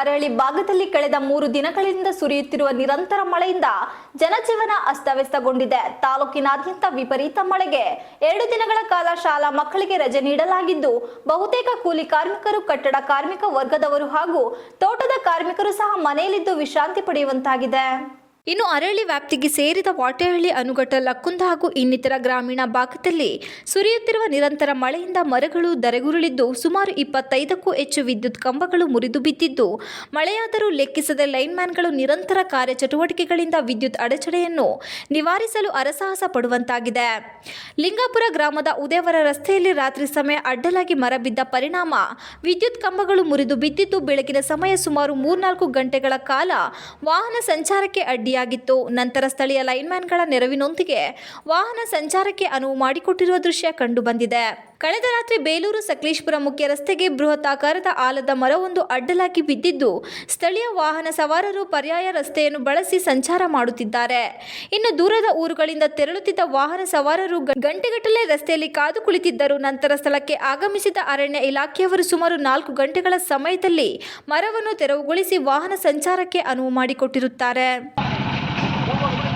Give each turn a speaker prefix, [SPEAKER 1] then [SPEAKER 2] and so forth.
[SPEAKER 1] ಅರಳಿ ಭಾಗದಲ್ಲಿ ಕಳೆದ ಮೂರು ದಿನಗಳಿಂದ ಸುರಿಯುತ್ತಿರುವ ನಿರಂತರ ಮಳೆಯಿಂದ ಜನಜೀವನ ಅಸ್ತವ್ಯಸ್ತಗೊಂಡಿದೆ. ತಾಲೂಕಿನಾದ್ಯಂತ ವಿಪರೀತ ಮಳೆಗೆ ಎರಡು ದಿನಗಳ ಕಾಲ ಶಾಲಾ ಮಕ್ಕಳಿಗೆ ರಜೆ ನೀಡಲಾಗಿದ್ದು, ಬಹುತೇಕ ಕೂಲಿ ಕಾರ್ಮಿಕರು, ಕಟ್ಟಡ ಕಾರ್ಮಿಕ ವರ್ಗದವರು ಹಾಗೂ ತೋಟದ ಕಾರ್ಮಿಕರು ಸಹ ಮನೆಯಲ್ಲಿದ್ದು ವಿಶ್ರಾಂತಿ ಪಡೆಯುವಂತಾಗಿದೆ. ಇನ್ನು ಅರಳಿ ವ್ಯಾಪ್ತಿಗೆ ಸೇರಿದ ವಾಟೆಹಳ್ಳಿ ಅನುಗಟ್ಟ ಲಕ್ಕುಂದ ಹಾಗೂ ಇನ್ನಿತರ ಗ್ರಾಮೀಣ ಭಾಗದಲ್ಲಿ ಸುರಿಯುತ್ತಿರುವ ನಿರಂತರ ಮಳೆಯಿಂದ ಮರಗಳು ಧರೆಗುರುಳಿದ್ದು ಸುಮಾರು ಇಪ್ಪತ್ತೈದಕ್ಕೂ ಹೆಚ್ಚು ವಿದ್ಯುತ್ ಕಂಬಗಳು ಮುರಿದು ಬಿದ್ದಿದ್ದು, ಮಳೆಯಾದರೂ ಲೆಕ್ಕಿಸದೆ ಲೈನ್ಮ್ಯಾನ್ಗಳು ನಿರಂತರ ಕಾರ್ಯಚಟುವಟಿಕೆಗಳಿಂದ ವಿದ್ಯುತ್ ಅಡಚಣೆಯನ್ನು ನಿವಾರಿಸಲು ಅರಸಾಹಸ ಪಡುವಂತಾಗಿದೆ. ಲಿಂಗಾಪುರ ಗ್ರಾಮದ ಉದಯವರ ರಸ್ತೆಯಲ್ಲಿ ರಾತ್ರಿ ಸಮಯ ಅಡ್ಡಲಾಗಿ ಮರ ಬಿದ್ದ ಪರಿಣಾಮ ವಿದ್ಯುತ್ ಕಂಬಗಳು ಮುರಿದು ಬಿದ್ದಿದ್ದು, ಬೆಳಗಿನ ಸಮಯ ಸುಮಾರು ಮೂರ್ನಾಲ್ಕು ಗಂಟೆಗಳ ಕಾಲ ವಾಹನ ಸಂಚಾರಕ್ಕೆ ಅಡ್ಡಿಯಾಗಿತ್ತು ನಂತರ ಸ್ಥಳೀಯ ಲೈನ್ಮ್ಯಾನ್ಗಳ ನೆರವಿನೊಂದಿಗೆ ವಾಹನ ಸಂಚಾರಕ್ಕೆ ಅನುವು ಮಾಡಿಕೊಟ್ಟಿರುವ ದೃಶ್ಯ ಕಂಡುಬಂದಿದೆ. ಕಳೆದ ರಾತ್ರಿ ಬೇಲೂರು ಸಕಲೇಶ್ಪುರ ಮುಖ್ಯ ರಸ್ತೆಗೆ ಬೃಹತ್ ಆಕಾರದ ಆಲದ ಮರವೊಂದು ಅಡ್ಡಲಾಗಿ ಬಿದ್ದಿದ್ದು, ಸ್ಥಳೀಯ ವಾಹನ ಸವಾರರು ಪರ್ಯಾಯ ರಸ್ತೆಯನ್ನು ಬಳಸಿ ಸಂಚಾರ ಮಾಡುತ್ತಿದ್ದಾರೆ. ಇನ್ನು ದೂರದ ಊರುಗಳಿಂದ ತೆರಳುತ್ತಿದ್ದ ವಾಹನ ಸವಾರರು ಗಂಟೆಗಟ್ಟಲೆ ರಸ್ತೆಯಲ್ಲಿ ಕಾದು ಕುಳಿತಿದ್ದರು. ನಂತರ ಸ್ಥಳಕ್ಕೆ ಆಗಮಿಸಿದ ಅರಣ್ಯ ಇಲಾಖೆಯವರು ಸುಮಾರು ನಾಲ್ಕು ಗಂಟೆಗಳ ಸಮಯದಲ್ಲಿ ಮರವನ್ನು ತೆರವುಗೊಳಿಸಿ ವಾಹನ ಸಂಚಾರಕ್ಕೆ ಅನುವು ಮಾಡಿಕೊಟ್ಟಿರುತ್ತಾರೆ.
[SPEAKER 2] Vamos, vamos.